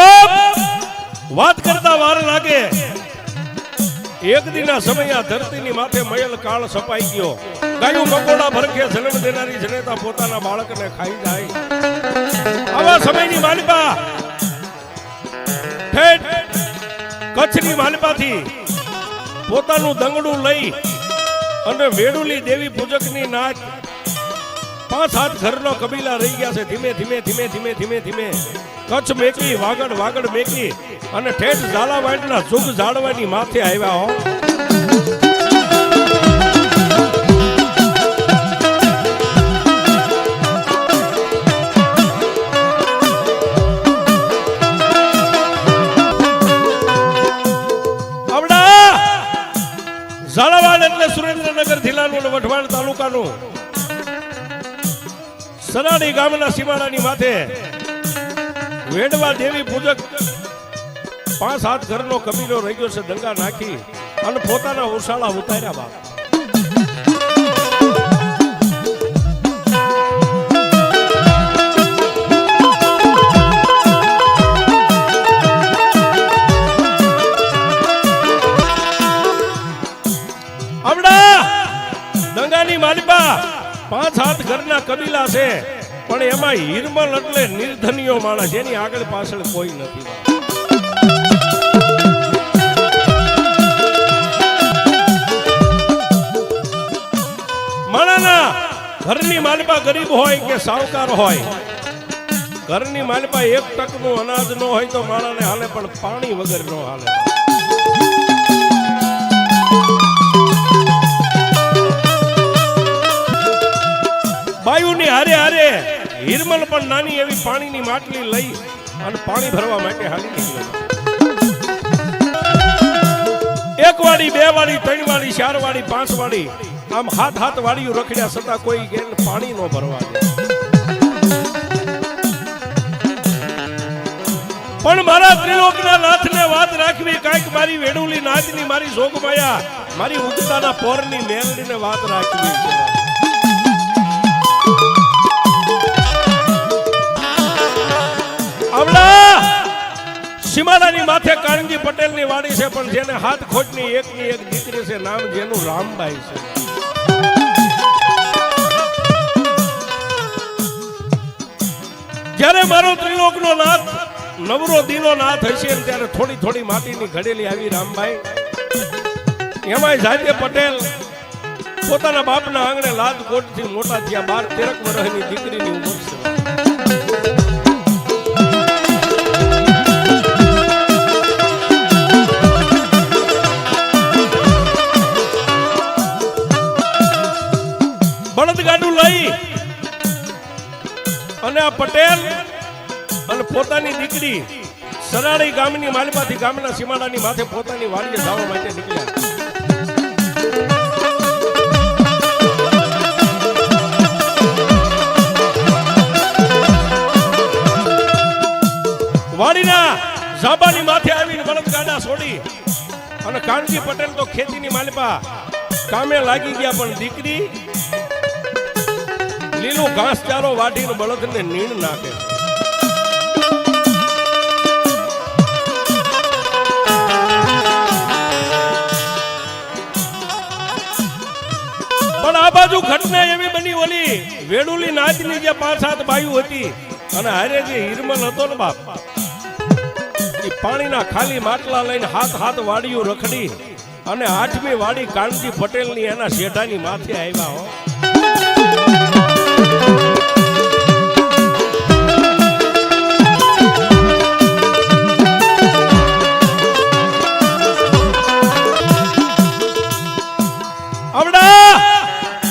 બાપ, વાત કરતા વાર લાગે. એક દિના સમય આ ધરતીની માથે મયલ કાળ સપાઈ ગયો. ગાયું મકોડા ભરખે જન્મ દેનારી જનેતા પોતાના બાળકને ખાઈ જાય. આવા સમયની માલિપા, ઠેઠ કચ્છની માલિપાથી પોતાનું દંગડું લઈ અને વેડુલી દેવી પૂજકની નાચ પાંચ સાત ઘરનો કબીલા રહી ગયા છે. ધીમે ધીમે ધીમે ધીમે ધીમે ધીમે. કચ્છ મેકી, વાગડ વાગડ મેકી અને ઠેઠ ઝાલાવાડના જુગ ઝાડવાની માથે આવ્યા હો. ઝાલાવાડ એટલે સુરેન્દ્રનગર જિલ્લાનું વઢવાણ તાલુકાનું. સરાડી ગામના સીમાડાની માથે વેડવા દેવી પૂજક પાંચ સાત ઘરનો કબીલો રહી ગયો છે, દંગા નાખી અને પોતાના ઉશાળા ઉતાર્યા બાપ. ઘરના કબીલા છે, પણ એમાં હિરમલ એટલે નિર્ધનિયો માણસ એની આગળ પાછળ કોઈ નથી. માણાના, ઘરની માલિપા ગરીબ હોય કે સાવકાર હોય? ઘરની માલિપા એક ટકનું અનાજ ન હોય તો માણાને હાલે, પણ પાણી વગર ન હાલે. બાયુની હારે હારે હિરમલ પણ નાની એવી પાણીની માટલી લઈ અને પાણી ભરવા માટે હાલી નીકળ્યો. એક વાળી, બે વાળી, ત્રણ વાળી, ચાર વાળી, પાંચ વાળી, આમ હાથ હાથ વાળીઓ રખડ્યા છતાં કોઈ ગેલ પાણી ન ભરવા પણ મારા ત્રિલોકના નાથને વાત રાખવી, કાંઈક મારી વેડુલી નાચની મારી જોગમાયા મારી ઉગતાના પોરની મેલડીને વાત રાખવી સીમાડાની માથે કાનજી પટેલની વાડી છે, પણ જેને હાથ ખોટની એકની એક દીકરી છે, નામ જેનું રામબાઈ છે. જ્યારે મારો ત્રિલોકનો નાથ, નવરો દીનો નાથ હશે ત્યારે થોડી થોડી માટીની ઘડેલી આવી રામભાઈ એમાંય જાજે પટેલ પોતાના બાપના આંગણે લાદ કોટથી મોટા થયા, બાર તેરક વર્ષની દીકરીની ઉંમર લઈ અને આ પટેલ અને પોતાની દીકરી સરાડી ગામની માલિપાથી ગામના સીમાડાની માથે પોતાની વાડીએ જવા માટે નીકળ્યા. વાડીના ઝાબાની માથે આવીને બળદગાડા છોડી અને કાનજી પટેલ તો ખેતીની માલિપા કામે લાગી ગયા પણ દીકરી લીલું ઘાસચારો વાટીને બળદને નીણ નાખે. પણ આ બાજુ ઘટના એવી બની ઓલી વેડુલી નાચની જે પાંચ સાત બાયું હતી અને હારે જે હિરમલ હતો ને બાપ પાણીના ખાલી માટલા લઈને હાથ હાથ વાડીઓ રખડી અને આઠમી વાડી કાનજી પટેલની એના શેઢાની માથે આવ્યા હો.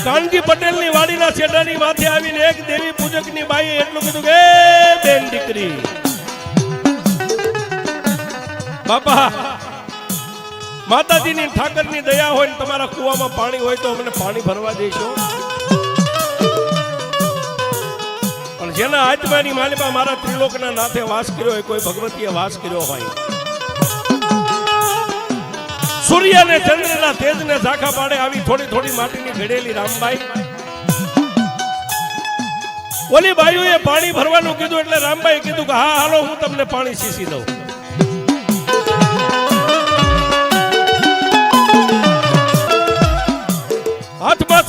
કાનજી પટેલ પટેલની વાડીના શેઢાની માથે આવીને એક દેવી પૂજકની બાઈએ એટલું કીધું કે બેન દીકરી બાપા, માતાજીની ઠાકરની દયા હોય ને તમારા કુવામાં પાણી હોય તો અમને પાણી ભરવા દેશો. પણ જેના આત્માની માલિકા મારા ત્રિલોકના નાથે વાસ કર્યો હોય, કોઈ ભગવતીએ વાસ કર્યો હોય. સૂર્ય અને ચંદ્રના તેજને ઝાંખા પાડે આવી થોડી થોડી માટીની ઘડેલી રામબાઈ. ઓલી બાયુએ પાણી ભરવાનું કીધું એટલે રામભાઈ કીધું કે, હા, હાલો, હું તમને પાણી સીસી દઉં.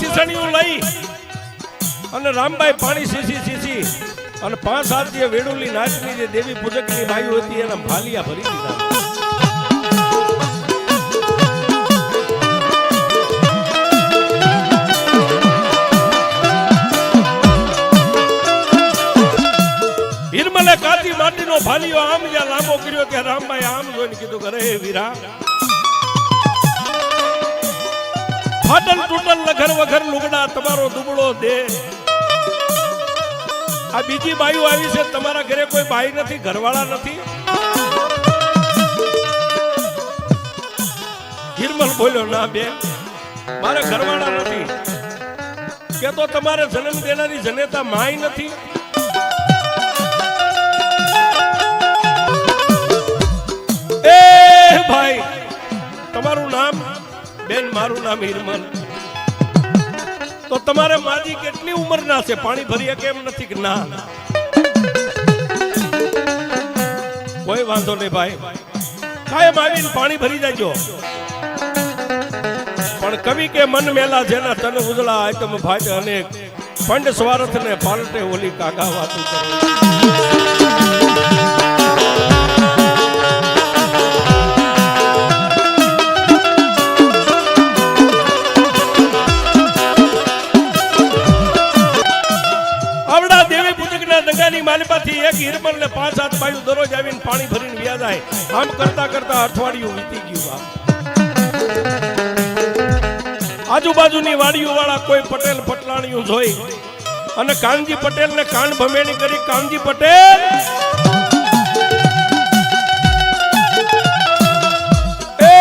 સીસણીયું લઈ અને રામભાઈ પાણી સીસી સીસી અને પાંચ સાત જે વેડુલી નાચની જે દેવી પૂજકની બાયુ હતી, એના ભાલિયા ભરી દીધા. હિરમલે કાચી માટીનો ભાલિયો આમ જ્યાં લાંબો કર્યો ત્યાં રામભાઈ આમ જોઈને કીધું કરે રે વીરા ફાટલ તૂટલ લખર વખર લુગડા, તમારો દુબળો દે આ બીજી બાયુ આવી છે, તમારા ઘરે કોઈ બાઈ નથી, ઘરવાળા નથી? હિરમલ બોલ્યો, ના બે મારે ઘરવાળા નથી. કે તો તમારે જન્મ દેનારી જનેતા માય નથી. એ ભાઈ, તમારું નામ બેન, મારું નામ હિરમલ. તો તમારે માજી કેટલી ઉંમરના છે? પાણી ભરીએ કેમ નથી કે ના? કોઈ વાંધો નહીં ભાઈ. કાયમ આવીને પાણી ભરી જાજો પણ કવિ કે મન મેલા જેના તન ઉજળા આયતમ ભાજ અનેક. પંડ સ્વાર્થ ને પાલટે ઓલી કાકા વાતું કરે. હિરમલ ને પાંચ સાત બાયું દરરોજ આવીને પાણી ભરીને વ્યા જાય. આમ કરતા કરતા અઠવાડિયું વીતી ગયું બાપ. આજુબાજુની વાડીઓ વાળા કોઈ પટેલ પટલાણીઓ જોઈ અને કાનજી પટેલ ને કાન ભમેણી કરી, કાનજી પટેલ! એ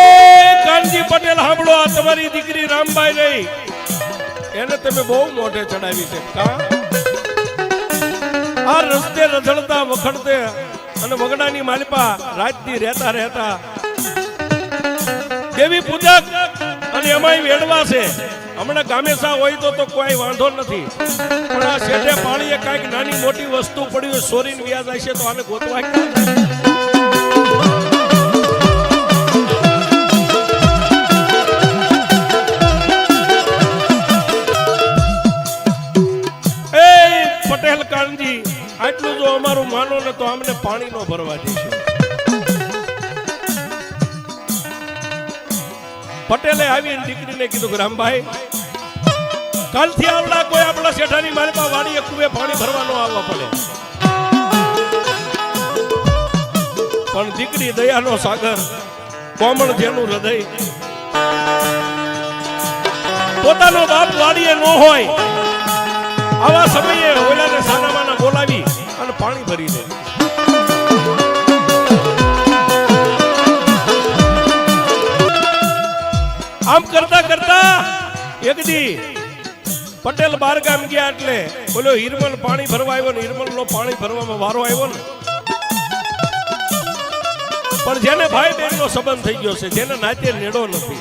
કાનજી પટેલ સાંભળો આ તમારી દીકરી રામબાઈ રહી. એને તમે બહુ મોઢે ચડાવી છે. કા? આ રસ્તે રઝળતા વખડતે અને વગડાની માલિપા રાતથી રહેતા રહેતા. કેવી પૂજક અને એમાંય વેડવા છે. હમણાં ગામેસા હોય તો તો કોઈ વાંધો નથી. પણ આ શેઠે પાણીએ કાંઈક નાની મોટી વસ્તુ પડી હોય, સોરીને વ્યાજ આવશે તો આને ગોતવા અમારું માનો ને તો અમને પાણી નો ભરવા દેશો પટેલે આવીને દીકરીને કીધું રામભાઈ, કાલથી આવડા કોઈ આપણા શેઠાની માલપા વાડીએ કુએ પાણી ભરવાનો આવવા પડે. પણ દીકરી દયાનો સાગર, કોમળ જેનું હૃદય, પોતાનો બાપ વાડીએ ન હોય, આવા સમયે ઓલાને સાનામાના બોલાવી પાણી ભરી દે. આમ કરતા કરતા એક દી પટેલ બાર ગામ ગયા એટલે બોલો, હિરમલ પાણી ભરવા આવ્યો ને હિરમલ નો પાણી ભરવામાં વારો આવ્યો ને. પણ જેને ભાઈ બહેન નો સંબંધ થઈ ગયો છે, જેને નાતે નેડો નથી.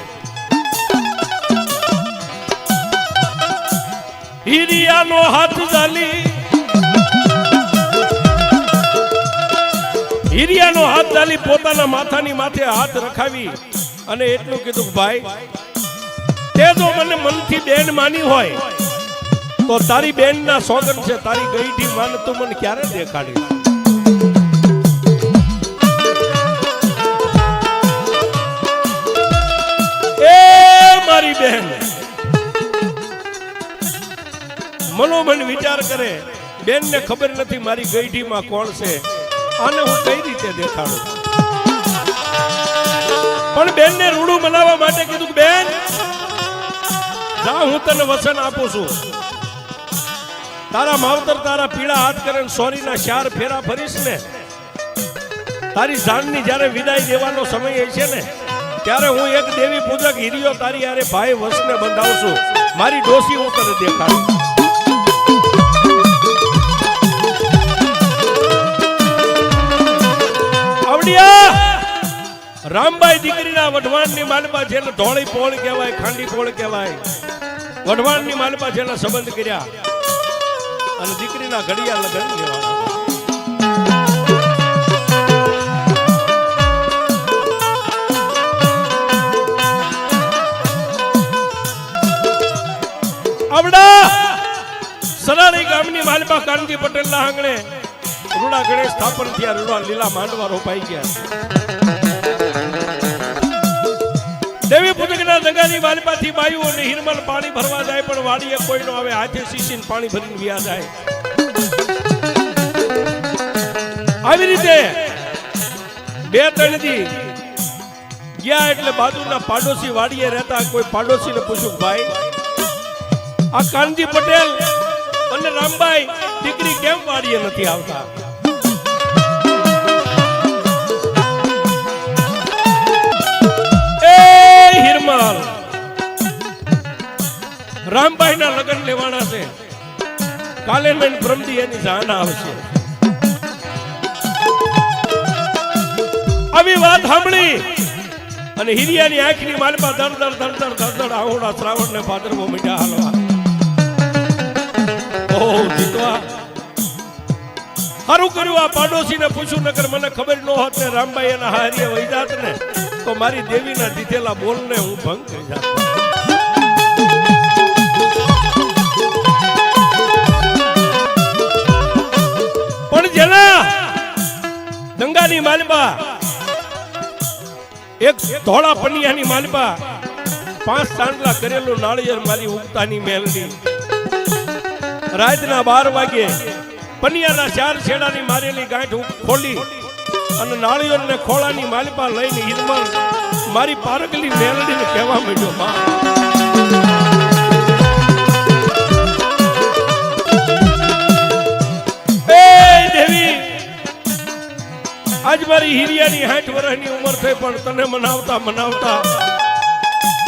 હિરિયાનો હાથ ઝાલી હિરિયાનો હાથ ચાલી પોતાના માથાની માથે હાથ રખાવી અને એટલું કીધું ભાઈ, તે જો મને મનથી બેન માની હોય, તો તારી બેનના સોગન છે, તારી ગઈઠી માન તું મને ક્યારે દેખાડી? મારી બેન મનોમન વિચાર કરે, બેનને ખબર નથી મારી ગઈઢીમાં કોણ છે. આને હું કઈ રીતે દેખાડું? પણ બેનને રૂડું મનાવવા માટે કીધું બેન, જા, હું તને વચન આપું છું. તારા માવતર તારા પીળા હાથ કરે સોરીના ચાર ફેરા ફરીશ ને. તારી જાનની જ્યારે વિદાય દેવાનો સમય છે ને, ત્યારે હું એક દેવી પૂજક હિરિયો તારી યારે ભાઈ વસને બંધાવશું મારી ડોસી હું તને દેખાડું. રામબાઈ દીકરીના વઢવાણની માલપા જેને ધોળી પોળ કહેવાય, ખાંડી પોળ કહેવાય, વઢવાણની માલપા જેના સંબંધ કર્યા, અને દીકરીના ઘડિયા લગ્ન લેવાના આવડા સરારી ગામની માલપા કાનજી પટેલના આંગણે રૂડા ગણેશ સ્થાપન થયા, રૂડા લીલા માંડવા રોપાઈ ગયા. દેવી પૂજકના દગાની માલપાથી બાયું અને હિરમલ પાણી ભરવા જાય, પણ વાડીએ કોઈ નો આવે હાથે શીશીને પાણી ભરીને વ્યા જાય. આવી રીતે બે, ત્રણ દી ગયા એટલે બાજુના પાડોશી વાડીએ રહેતા કોઈ પાડોશીને પૂછ્યું, ભાઈ, આ કાનજી પટેલ અને રામભાઈ દીકરી કેમ વાડીએ નથી આવતા? હિરમલ રામભાઈ ના લગ્ન લેવાના છે. કાલે મેં બ્રહ્મદી એની જાન આવશે. આવી વાત સાંભળી અને હિરિયાની આંખની માલમાં દર દર દર આવડા શ્રાવણ ને ભાદરવો મીઠા હાલવા. ઓહો, જીતવા. સારું કર્યું આ પાડોશીને પૂછ્યું નગર મને ખબર ન હોત ને રામભાઈ એના હારીએ વૈદાત ને તો મારી દેવીના દીધેલા બોલને હું ભંગ કરી જાત પણ જેના દંગાની માલબા, એક ધોળા પનિયાની માલબા, પાંચ ચાંદલા કરેલું નાળિયેર મારી ઉગતાની મેલની રાતના બાર વાગે પનિયાના ચાર છેડાની મારેલી ગાંઠ ખોલી અને નાળિયેરને ખોળાની માલપા લઈને હિરમલ મારી પારકલી મેલડીને કહેવા માંડ્યો, માં. આજ મારી હિરિયાની સાઠ વર્ષની ઉંમર થઈ, પણ તને મનાવતા મનાવતા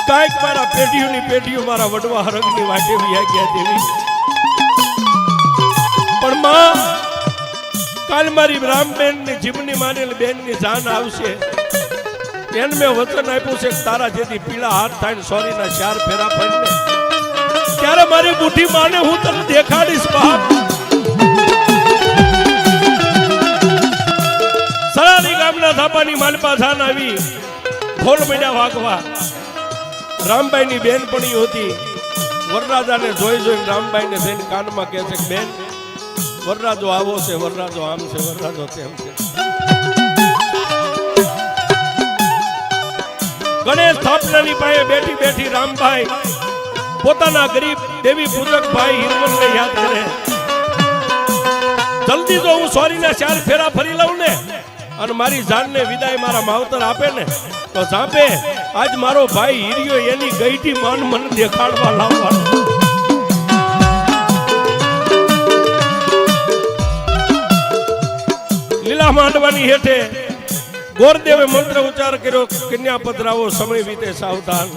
કાંઈક મારા પેઢીઓની પેઢીઓ મારા વડવા હરગની વાટે વ્યા ગયા દેવી પણ માં કાલ મારી રામબેનની જીવની માનેલ બેનની જાન આવશે. એને મેં વચન આપ્યું છે તારા જેથી પીળા હાથ થાય ને સોરીના ચાર ફેરા ફરીને ત્યારે મારી બુઢી માને હું તને દેખાડીશ બાપ. સરારી ગામના થાપાની માલપા થાન આવી. ઢોલ મેળ્યા વાગવા. રામબાઈની બેનપણી હતી. વરરાજાને જોઈ જોઈને રામબાઈને બેન કાનમાં કહે છે બેન વરરાજો આવો છે, વરરાજો આમ છે, વરરાજો તેમ છે. ગણેશ થાપલાની પાસે બેઠી બેઠી રામભાઈ પોતાના ગરીબ દેવી પૂજક ભાઈ હિરમલને યાદ કરે. જલ્દી જો હું સોરીના ચાર ફેરા ફરી લઉં ને અને મારી જાનને વિદાય મારા માવતર આપે ને, તો સાપે આજ મારો ભાઈ હિરિયો એની ગઈટી મન મન દેખાડવા લાવવાનો. માંડવાની હેઠે ગોરદેવે મંત્ર ઉચ્ચાર કર્યો કન્યા પધરાવો સમય વીતે સાવધાન.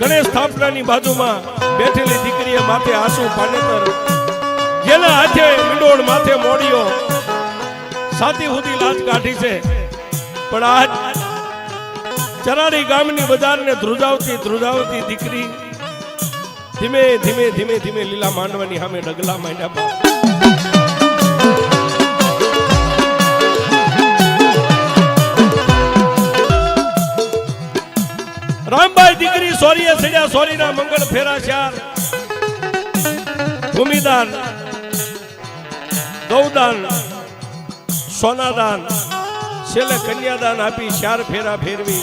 ગણેશ સ્થાપનાની બાજુમાં બેઠેલી દીકરીએ માથે આંસુ પાનેતર જેના હાથે મીંડોળ માથે મોડિયો સાતી સુધી લાજ કાઢી છે. પણ આજ ચરાડી ગામની બજારને ધ્રુજાવતી ધ્રુજાવતી દીકરી ધીમે ધીમે ધીમે ધીમે લીલા માંડવાની સામે ડગલા માંડ્યા રામભાઈ દીકરી સોરીએ સડ્યા સોરીના મંગળ ફેરા ચાર. ભૂમિદાન, ગૌદાન, સોનાદાન, છેલ્લે કન્યાદાન આપી ચાર ફેરા ફેરવી.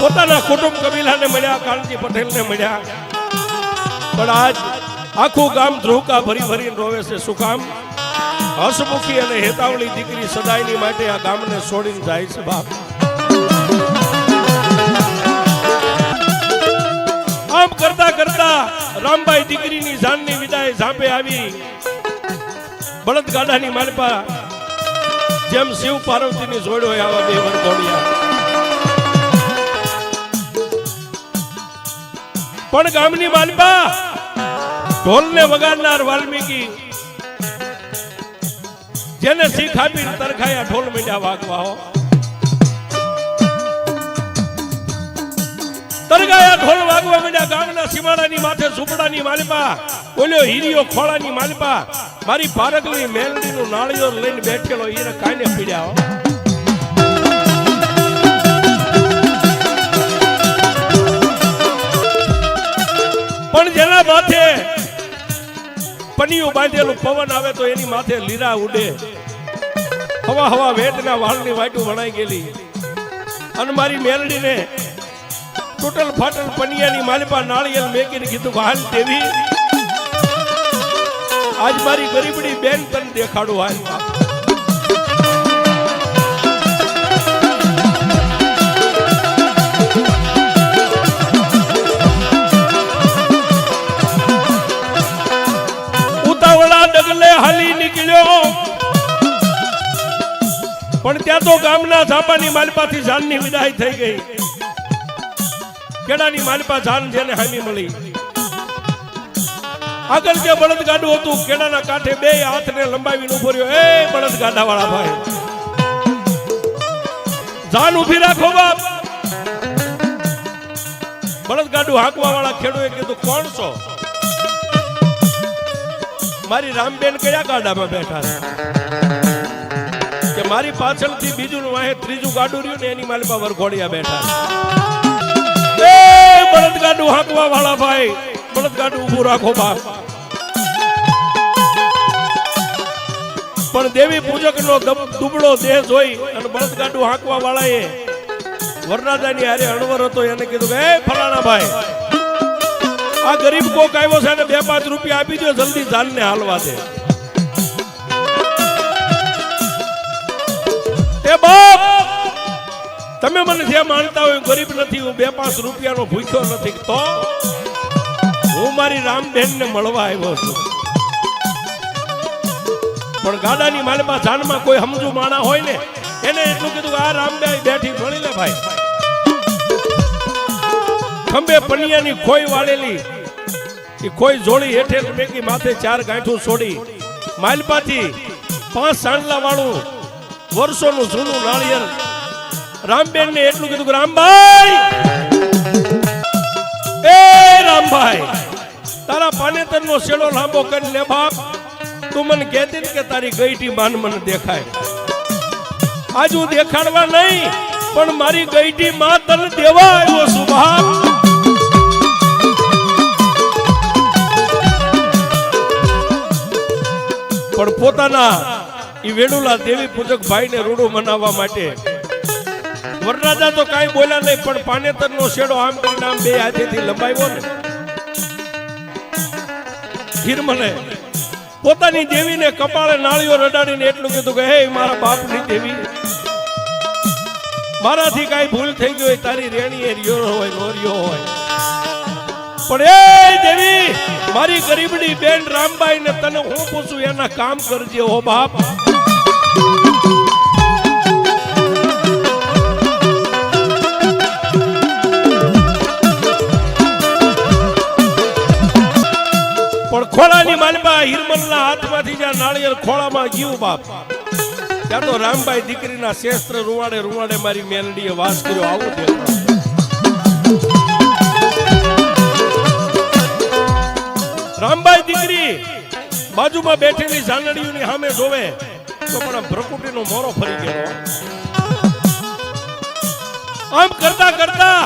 પોતાના કુટુંબ કબીલાને મળ્યા, કાળજી પટેલને મળ્યા. પણ આજ આખું ગામ ધ્રુકા ભરી ભરીને રોવે છે શું કામ? હસમુખી અને હેતાવળી દીકરી સદાયની માટે આ ગામને છોડીને જાય છે બાપ. આમ કરતા કરતા રામભાઈ દીકરીની જાનની વિદાય ઝાંપે આવી. બળદ માલપા જેમ શિવ પાર્વતીની જોડ હોય આવા બે વરઘોડિયા પણ ગામની માલપા ઢોલને વગાડનાર વાલ્મીકી જેને શીખ આપીને તરખાયા ઢોલ મીંડ્યા વાગવા હો. તરગાયા ઢોલ વાગવા માંડ્યા ગામના સીમાડાની માથે સુપડાની માલિપા. બોલ્યો હીરિયો ખોળાની માલિપા. મારી પારકલી મેલડીનું નાળિયો લઈને બેઠેલો એને કાને પીડ્યા. પણ જેના માથે પનિયું બાંધેલું પવન આવે તો એની માથે લીરા ઉડે. હવા હવા વેદના વાળની વાટું વણાઈ ગયેલી. અને મારી મેલડીને ટોટલ ફાટલ પનિયાની માલપા નાળિયેલ મેકીને કીધું હાલ દેવી આજ મારી ગરીબડી બેન તને દેખાડું હાલ. પણ ત્યાં તો ગામના ઝાપાની માલપાથી જાનની વિદાય થઈ ગઈ. કેડાની માલપા જાન જેને હામી મળી. આગળ જે બળદ ગાડું હતું કેડાના કાંઠે બે હાથને લંબાવીને ઊભો રહ્યો. એ બળદ ગાડા વાળા ભાઈ. જાન ઊભી રાખો બાપ. બળદ ગાડું હાંકવા વાળા ખેડૂએ કીધું કોણ છો મારી રામબેન કયા ગાડામાં બેઠા છે? કે મારી પાછળથી બીજું વાહે ત્રીજું ગાડું રહ્યું ને એની માલિપા વરઘોડિયા બેઠા બળદગાડું હાંકવા વાળા ભાઈ. બળદગાડું ઊભું રાખો બા. પણ દેવી પૂજક નો દુબળો દેહ જોઈ અને બળદગાડું હાંકવા વાળાએ વરરાજાની હારે અણવર હતો. એને કીધું કે એ ફલાણા ભાઈ, આ ગરીબ કોક આવ્યો છે ને બે પાંચ રૂપિયા આપી દો જલ્દી જાનને હાલવા દે. તમે મને જે માનતા હોય ગરીબ નથી, હું બે પાંચ રૂપિયાનો ભૂખ્યો નથી, તો હું મારી રામબેનને મળવા આવ્યો છું. પણ ગાડાની માલમાં જાનમાં કોઈ સમજુ માણા હોય ને, એને એટલું કીધું આ રામબેન બેઠી ભણી લે ભાઈ. ખંભે પનિયાની ખોઈ વાળેલી, એ ખોઈ જોડી હેઠે મેકી માથે ચાર ગાંઠું છોડી માલપાથી પાંચ સાંડલા વાળું, વર્ષોનું જૂનું નાળિયેર રામબેન ને એટલું કીધું રામભાઈ! એ રામભાઈ, તારા પાનેતર નો શેડો લાંબો કરી લે બાપ. તું મને કહેતી કે તારી ગઈટી માન મને દેખાય. આજ હું દેખાડવા નહીં, પણ મારી ગઈટી માં તને દેવા આવ્યો છું બાપ. પણ પોતાના એ વેડુલા દેવી પૂજક ભાઈને રૂડું મનાવવા માટે વરરાજા તો કાંઈ બોલ્યા નહીં, પણ પાનેતર નો શેડો આમ કરીને આમ બે હાથેથી લંબાવ્યો ને. હિરમલે પોતાની દેવીને કપાળે નાળીઓ રડાડીને એટલું કીધું કે, હે, મારા બાપની દેવી, મારાથી કાંઈ ભૂલ થઈ ગઈ હોય, તારી રેણી એ રિયો હોય નોરિયો હોય. પણ એ દેવી, મારી ગરીબડી બેન રામબાઈ ને તને હું પૂછું, એના કામ કરજે, હો બાપ. પણ ખોળાની માલમાં હિરમલના હાથમાંથી જ્યાં નાળિયેર ખોળામાં ગયું બાપ. ત્યાં તો રામબાઈ દીકરીના શેસ્ત્ર રૂવાડે રૂવાડે મારી મેલડીએ વાસ કર્યો. આવું દે રામબાઈ દીકરી, બાજુમાં બેઠેલી જાનડીઓની સામે જોવે, તો પણ પ્રકૃતિનો મોરો ફરી ગયો. આમ કરતા કરતા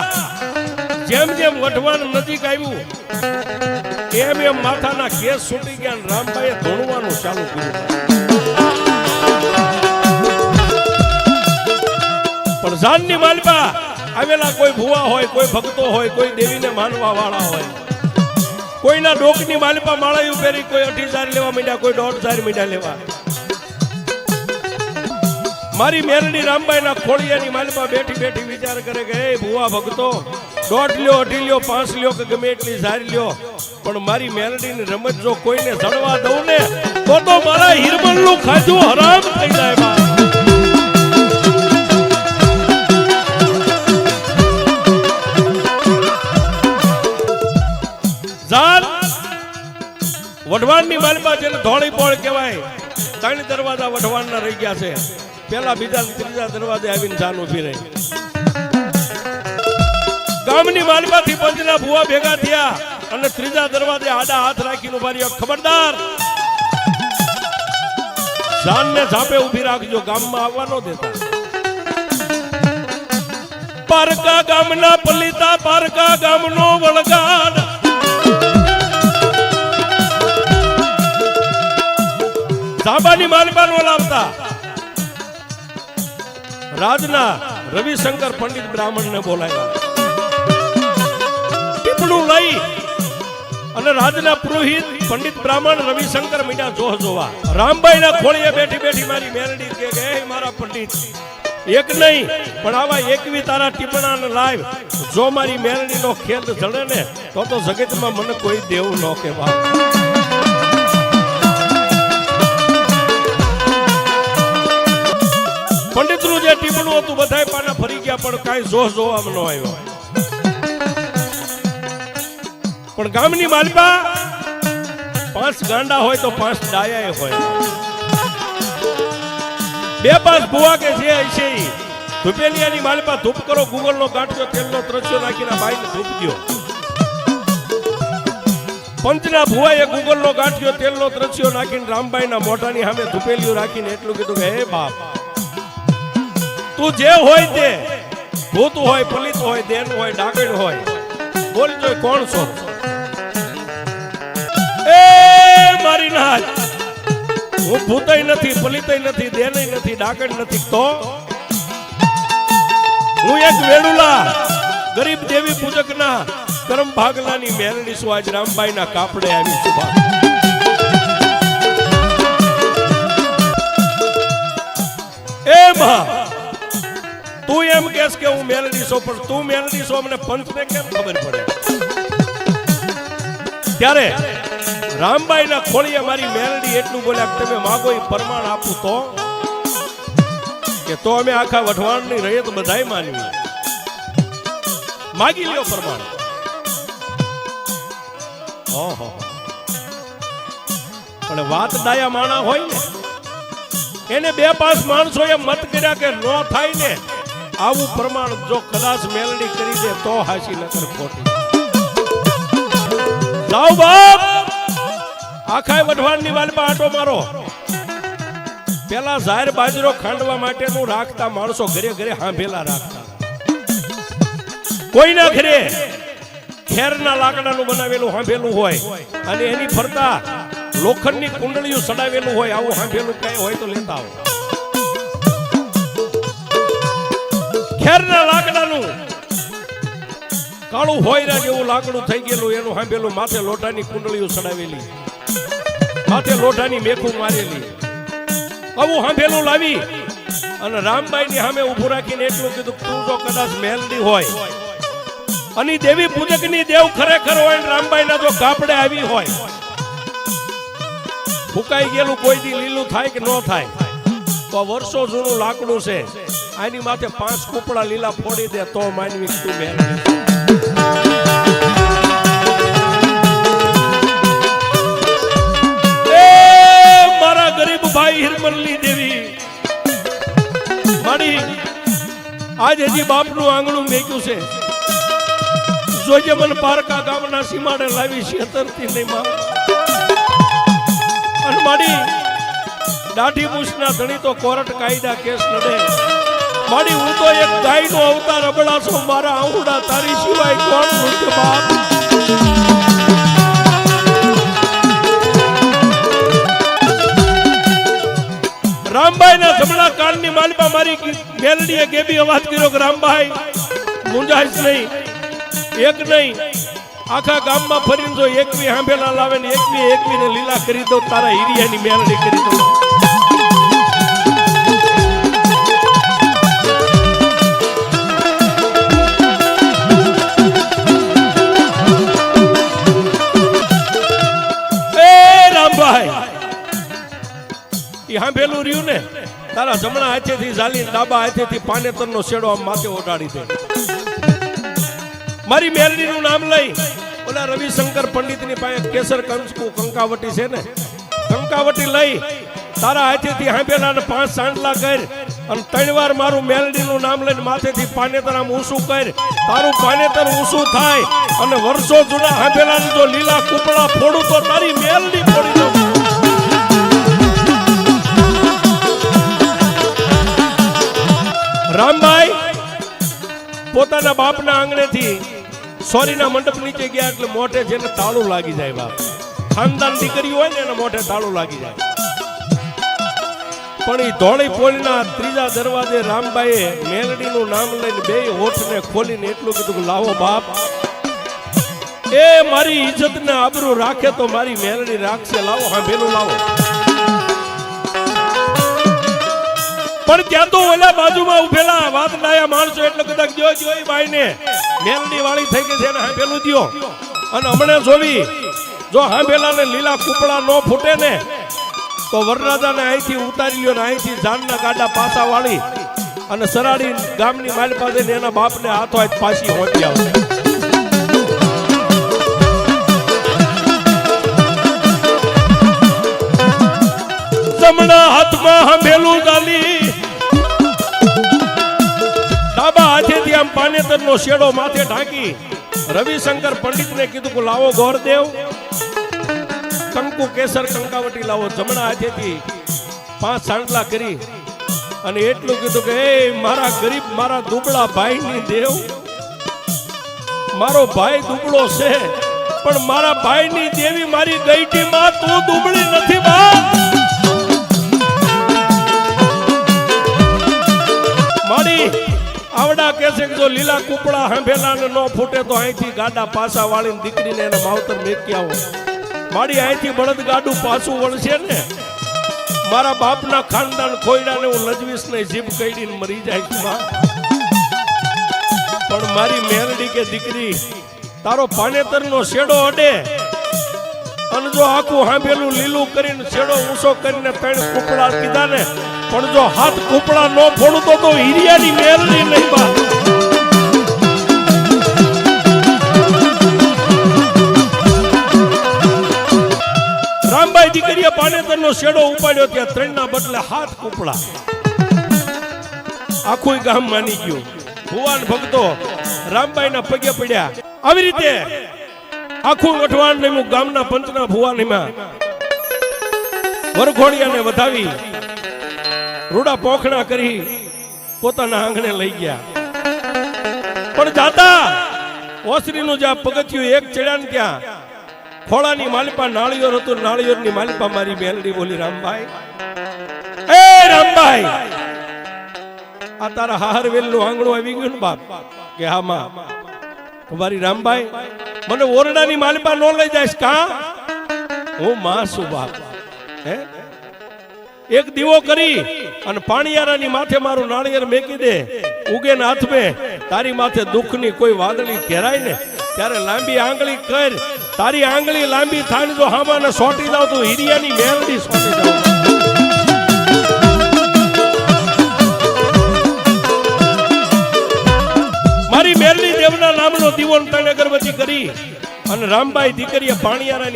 જેમ જેમ વઢવાણ નજીક આવ્યું એમ એમ માથાના કેસ છૂટી ગયા અને રામભાઈએ ધોણવાનું ચાલુ કર્યું. પણ જાનની માલપા આવેલા કોઈ ભુવા હોય, કોઈ ભક્તો હોય, કોઈ દેવીને માનવા વાળા હોય. કોઈના ડોકની માલપા માળાયું પહેરી કોઈ અઢી હજાર લેવા મીડ્યા, કોઈ દોઢ હજાર મીડ્યા લેવા. મારી મેરડી રામબાઈના ખોળિયાની માલપા બેઠી બેઠી વિચાર કરે કે, એ ભુવા ભક્તો દોઢ લ્યો અઢી લ્યો પાંચ લ્યો કે ગમે એટલી ઝારી લ્યો પણ મારી મેલડીની રમત જો કોઈને જણવા દઉં ને, તો તો મારા હિરમલનું ખાધું હરામ થઈ જાય જાન, વઢવાણની માલપા જેને ધોળી પોળ કહેવાય, ત્રણ દરવાજા વઢવાણના રહી ગયા છે. પેલા બીજા ત્રીજા દરવાજે આવીને જાન ઊભી રહી. ગામની માલમાંથી પંચના ભુવા ભેગા થયા અને ત્રીજા દરવાજે આડા હાથ રાખીને ઊભા ખબરદાર. જાનને ઝાપે ઊભી રાખજો, ગામમાં આવવા ન દેતા. પારકા ગામના પલિતા, પારકા ગામનો વળગાડ. ધાબાની માલબાનો લાવતા. રાજના રવિશંકર પંડિત બ્રાહ્મણને બોલાવ્યા. ટીપણું લઈ અને રાજના પુરોહિત પંડિત બ્રાહ્મણ રવિશંકર મીના જોહ જોવા. રામબાઈના ખોળીએ બેઠી બેઠી મારી મેરડી કે મારા પંડિત, એક નહીં, પણ આવા એકવી તારા ટીપણા ને લાવ જો મારી મેરડીનો ખેલ જડે ને, તો તો જગતમાં મને કોઈ દેવું ન કહેવા પંડિતનું જે ટીપણું હતું, બધાય પાના ફરી ગયા, પણ કાંઈ જોહ જોવામાં ન આવ્યો. પણ ગામની માલપા પાંચ ગાંડા હોય તો પાંચ ડાયા હોય. બે પાંચ ભુવા કે જે છે ધૂપેલિયાની માલપા ધૂપ કરો ગૂગલ નો ગાંઠ્યો તેલ નો ત્રસ્યો નાખીને બાઈને ધૂપ દ્યો. પંચના ભુવાએ ગૂગલ નો ગાંઠિયો, તેલનો ત્રસ્યો નાખીને રામભાઈના મોઢાની સામે ધૂપેલિયું રાખીને એટલું કીધું કે, હે બાપ, તું જે હોય તે, ભૂત હોય, પલિત હોય, દેન હોય, ડાગણ હોય બોલ જોઈ કોણ છો? મારી નાચ હું ભૂતય નથી, પલિતય નથી, દેનય નથી ડાગણ નથી. તો? હું એક વેડુલા, ગરીબ દેવી પૂજકના કરમ ભાગલાની મેરડી છું. આજ રામબાઈના કાપડે આવી છું એ માં તું એમ કેસ કે હું મેલડી છો, પણ તું મેલડી છો, અમને પંચને કેમ ખબર પડે? ત્યારે રામબાઈના ખોળીએ મારી મેલડી એટલું બોલ્યા તમે માગો એ પ્રમાણ આપું તો? કે તો અમે આખા વઢવાણની રહીએ તો બધાય માનવી. માગી લ્યો પ્રમાણ. પણ વાત ડાયા માણા હોય ને, એને બે પાંચ માણસો એ મત કર્યા કે નો થાય ને, આવું પ્રમાણ જો કદાચ મેલડી કરી દે તો હાસી નકર ખોટી. જાઓ બાપ! આખાય વઢવાણની વાલમાં આટો મારો. પેલા જાહેર બાજરો ખાંડવા માટેનું રાખતા માણસો ઘરે ઘરે હાંભેલા રાખતા. કોઈના ઘરે ખેરના લાકડાનું બનાવેલું હાંભેલું હોય અને એની ફરતા લોખંડની કુંડળીઓ સડાવેલું હોય, આવું હાંભેલું કઈ હોય તો લેતા આવો. ખેરના લાકડાનું કાળું હોયરા જેવું લાકડું થઈ ગયેલું, એનું હાંભેલું માથે લોટાની કુંડળીઓ સડાવેલી. માથે લોઢાની મેખું મારેલી. આવું હાંભેલું લાવી અને રામબાઈની સામે ઊભું રાખીને એટલું કીધું, તું તો કદાચ મહેલની હોય. અને દેવી પૂજકની દેવ ખરેખર હોય ને રામબાઈના જો કાપડે આવી હોય, ફૂકાઈ ગયેલું કોઈ દી લીલું થાય કે ન થાય. તો વર્ષો જૂનું લાકડું છે, આની માથે પાંચ કૂપડા લીલા ફોડી દે તો માનવી તું મેલડી ભાઈ હિરમલની દેવી. મારી, આજ હજી બાપનું આંગણું મેક્યું છે જોજે મને પારકા ગામના સીમાડે લાવી છે નહીં માં અને મારી દાઢી મૂછના ધણી તો કોર્ટ કાયદા કેસ લડે. મારી હું તો એક ગાયનો અવતાર અબળા મારા આંગુડા તારી સિવાય કોણ નૃત્ય બાપ રામભાઈના જમણા કાનની માલમાં મારી મેલડીએ ગેબી અવાજ કર્યો કે રામભાઈ મુંજાઈશ નહીં, એક નહીં. આખા ગામમાં ફરીને જો એકવી હાંભેલા લાવે ને એકવી એકવી ને લીલા કરી દો, તારા હિરિયાની મેલડી કરી દો. ઈ હાંભેલું રહ્યું ને? તારા જમણા હાથેથી ઝાલી ડાબા હાથેથી પાનેતરનો શેડો આમ માથે ઓઢાડી દે. મારી મેલડીનું નામ લઈ ઓલા રવિશંકર પંડિતની પાસે કેસર કંસકુ કંકાવટી છે ને? કંકાવટી લઈ તારા હાથેથી હાંભેલા ને પાંચ સાંડલા કર અને ત્રણ વાર મારું મેલડીનું નામ લઈને માથેથી પાનેતર આમ ઊંચું કર. તારું પાનેતર ઊંસું થાય અને વર્ષો જૂના હાંભેલાની જો લીલા કૂપડા ફોડું તો તારી મેલડી ફોડી દઉં. રામભાઈ પોતાના બાપના આંગણેથી સોરીના મંડપ નીચે ગયા એટલે મોઢે જેને તાળું લાગી જાય બાપ. ખાનદાન દીકરી હોય ને એને મોઢે તાળું લાગી જાય. પણ એ ધોળી પોલીના ત્રીજા દરવાજે રામબાઈએ મેલડીનું નામ લઈને બે હોઠને ખોલીને એટલું કીધું લાવો બાપ. એ મારી ઇજ્જત આબરૂ રાખે તો મારી મેલડી રાખશે. લાવો, હા, ભેલું લાવો. પણ ત્યાં તો ઓલા બાજુમાં ઉભેલા વાત લાયા માણસો એટલે કદાચ જો જોઈ બાઈને મેલડી વાળી થઈ ગઈ છે એને હાંભેલું દ્યો. અને હમણે જોવી, જો હાંભેલાને લીલા કૂપડા નો ફૂટે ને, તો વરરાજાને અહીંથી ઉતારી લ્યો ને અહીંથી જાનના ગાડા પાસા વાળી અને સરાડી ગામની માલ પાસે ને એના બાપને હાથો હાથ પાછી હોતી આવશે. જમણા હાથમાં હાંભેલું ગાલી આમ શેડો માથે ઢાંકી રવિશંકર પંડિતને કીધું લાવો ગોરદેવ કંકુ કેસર કંકાવટી લાવો. જમણા હાથેથી પાંચ સાંડલા કરી અને એટલું કીધું કે, એ મારા ગરીબ, મારા દુબળા ભાઈની દેવ, મારો ભાઈ દુબળો છે, પણ મારા ભાઈની દેવી મારી ગઈટીમાં તું દુબળી નથી, બા. આવડા કે છે કે જો લીલા કૂપડા હાંભેલા ને નો ફૂટે તો અહીંથી ગાડા પાછા વાળીને દીકરીને એને માવતર મેકી આવો. મારી અહીંથી બળદ ગાડું પાછું વળશે ને? મારા બાપના ખાનદાન ખોઈડાને હું લજવીશ નહીં જીભ કઈડીને મરી જાય માં. પણ મારી મેરડી કે દીકરી, તારો પાનેતરનો શેડો અડે. અને જો આખું હાંભેલું લીલું કરીને છેડો ઊંચો કરીને ત્રણ કુકડા કીધા ને પણ જો હાથ કૂપડા ન ફોડતો તો હિરિયાની મેલની નહીં બા. રામભાઈ દીકરીએ પાનેતરનો શેડો ઉપાડ્યો ત્યાં ત્રણના બદલે હાથ કૂપડા. આખું ગામ માની ગયું. ભુવાન ભક્તો રામબાઈના પગે પડ્યા. આવી રીતે આખું વઢવાણ ગામના પંચના ભુવાનીમાં વરઘોડિયાને વધાવી રૂડા પોખણા કરી પોતાના આંગણે લઈ ગયા. પણ જાતા ઓસરીનું જ્યાં પગથિયું એક ચડ્યા ને ત્યાં ખોળાની માલિપા નાળિયોર હતું, નાળિયેરની માલિપા મારી મેલડી બોલી, રામભાઈ. એ રામભાઈ! આ તારા હારવેલનું આંગણું આવી ગયું ને બાપ? કે હા, માં. મારી રામભાઈ, મને ઓરડાની માલિપા નો લઈ જાય કા? હું માં છું બાપ. હે? એક દીવો કરી અને પાણીયારાની માથે મારું નાળિયેર મેકી દે. ઉગે ને હાથ તારી માથે દુઃખની કોઈ વાદળી ઘેરાય ને. ત્યારે લાંબી આંગળી કર. તારી આંગળી લાંબી થાય તો હામાને સોટી જાવ તો હિરિયાની મેલડી સોટી જાવ મારી મેલડી દેવના નામનો દીવો તને અગરબત્તી કરી અને રામબાઈ દીકરીએ પાણીયારાની